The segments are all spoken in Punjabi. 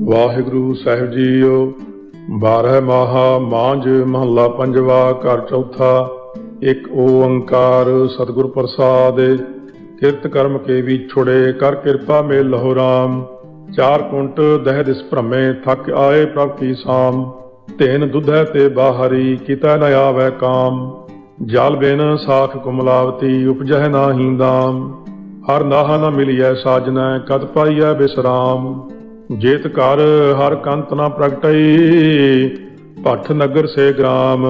ਵਾਹਿਗੁਰੂ ਸਾਹਿਬ ਜੀਓ, ਬਾਰਹ ਮਾਹਾ ਮਾਂਝ ਮਹੱਲਾ ਪੰਜਵਾ, ਘਰ ਚੌਥਾ, ਇੱਕ ਓੰਕਾਰ ਸਤਿਗੁਰ ਪ੍ਰਸਾਦ, ਕਿਰਤ ਕਰਮ ਕੇ ਵੀ ਛੁੜੇ, ਕਰ ਕਿਰਪਾ ਮੇ ਲਹੋ ਰਾਮ। ਚਾਰ ਕੁੰਟ ਦਹਿ ਦਿਸ ਭ੍ਰਮੇ, ਥੱਕ ਆਏ ਪ੍ਰਭ ਕੀ ਸਾਮ। ਤੇਨ ਦੁਧੈ ਤੇ ਬਾਹਰੀ, ਕਿਤਾ ਨ ਆਵੈ ਕਾਮ। ਜਲ ਬਿਨ ਸਾਖ ਕੁਮਲਾਵਤੀ, ਉਪਜਹਿ ਨਾਹੀ ਦਾਮ ਹਰ ਨਾਹ ਨ ਮਿਲਿਐ ਸਾਜਨੈ ਕਤ ਪਾਈਐ ਬਿਸਰਾਮ। ਜੇਤ ਕਰ ਹਰ ਕੰਤ ਨਾ ਪ੍ਰਗਟਈ, ਭੱਠ ਨਗਰ ਸੇ ਗ੍ਰਾਮ।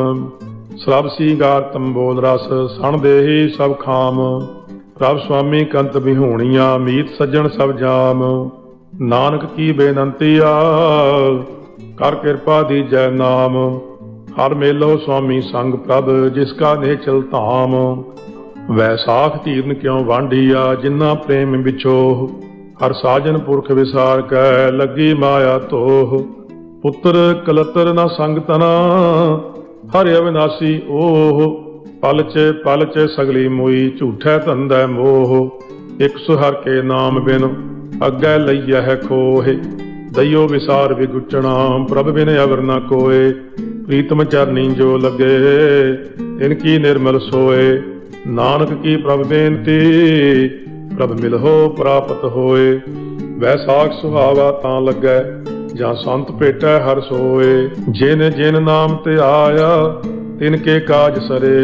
ਸਭ ਸੀਗਾਰ ਤੰਬੋਲ ਰਸ, ਸਣ ਦੇਹੀ ਸਭ ਖਾਮ। ਪ੍ਰਭ ਸੁਆਮੀ ਕੰਤ ਬਿਹੂਣੀਆਂ ਮੀਤ ਸੱਜਣ ਸਭ ਜਾਮ। ਨਾਨਕ ਕੀ ਬੇਨੰਤੀ ਆ, ਕਰ ਕਿਰਪਾ ਦੀ ਜੈ ਨਾਮ। ਹਰ ਮੇਲੋ ਸੁਆਮੀ ਸੰਗ ਪ੍ਰਭ, ਜਿਸ ਕਾ ਨੇਚਲ ਧਾਮ। ਵੈਸਾਖ ਧੀਰਨ ਕਿਉ ਵਾਂਢੀਆ ਜਿਨ੍ਹਾਂ ਪ੍ਰੇਮ ਵਿਛੋਹ। ਹਰ ਸਾਜਨ ਪੁਰਖ ਵਿਸਾਰ ਕੈ ਲੱਗੀ ਮਾਇਆ ਤੋਹ। ਪੁੱਤਰ ਕਲਤਰ ਨਾ ਸੰਗਤਨਾ ਹਰਿ ਅਵਿਨਾਸੀ ਓਹ। ਪਲ ਚ ਪਲ ਚ ਸਗਲੀ ਮੋਈ ਝੂਠੈ ਧੰਦੈ ਮੋਹ। ਇਕ ਸੁਹਰ ਕੇ ਨਾਮ ਬਿਨ ਅੱਗੇ ਲਈਐ ਖੋਹੇ। ਦਈਓ ਵਿਸਾਰ ਵਿਗੁਚਣਾ, ਪ੍ਰਭ ਬਿਨ ਅਵਰ ਨਾ ਕੋਏ। ਪ੍ਰੀਤਮ ਚਰਨੀ ਜੋ ਲੱਗੇ ਤਿਨ ਕੀ ਨਿਰਮਲ ਸੋਏ। ਨਾਨਕ ਕੀ ਪ੍ਰਭ ਬੇਨਤੀ ਪ੍ਰਭ ਮਿਲਹੋ, ਪ੍ਰਾਪਤ ਹੋਏ। ਵੈਸਾਖ ਸੁਹਾਵਾ ਤਾਂ ਲੱਗੈ, ਜਾਂ ਸੰਤ ਭੇਟੈ ਹਰ ਸੋਏ। ਜਿਨ ਜਿਨ ਨਾਮ ਤੇ ਆਇਆ, ਤਿਨ ਕੇ ਕਾਜ ਸਰੇ।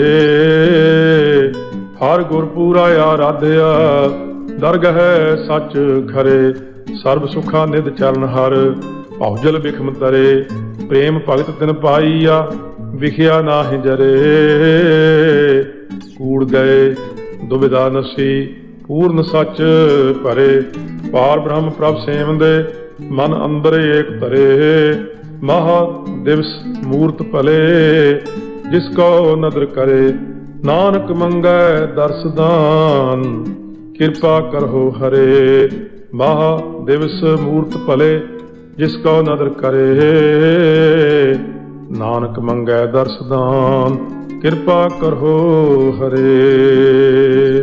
ਹਰ ਗੁਰ ਪੂਰਾ ਆਰਾਧਿਆ, ਦਰਗਹ ਸੱਚ ਖਰੇ ਸਰਬ ਸੁਖਾ ਨਿਦ ਚਰਨ ਹਰ ਭਉਜਲ ਬਿਖਮ ਤਰੇ। ਪ੍ਰੇਮ ਭਗਤ ਤਿਨ ਪਾਈਆ, ਵਿਖਿਆ ਨਾਹਿ ਜਰੇ। ਕੂੜ ਗਏ, ਦੁਬਿਧਾ ਨਸੀ ਪੂਰਨ ਸੱਚ ਭਰੇ, ਪਾਰ ਬ੍ਰਹਮ ਪ੍ਰਭ ਸੇਵੰਦੇ, ਮਨ ਅੰਦਰ ਏਕ ਧਰੇ। ਮਹਾ ਦਿਵਸ ਮੂਰਤ ਭਲੇ, ਜਿਸ ਕੋ ਨਦਰ ਕਰੇ। ਨਾਨਕ ਮੰਗੈ ਦਰਸਦਾਨ ਕਿਰਪਾ ਕਰੋ ਹਰੇ। ਮਹਾ ਦਿਵਸ ਮੂਰਤ ਭਲੇ, ਜਿਸ ਕੋ ਨਦਰ ਕਰੇ। ਨਾਨਕ ਮੰਗੈ ਦਰਸਦਾਨ ਕਿਰਪਾ ਕਰੋ ਹਰੇ।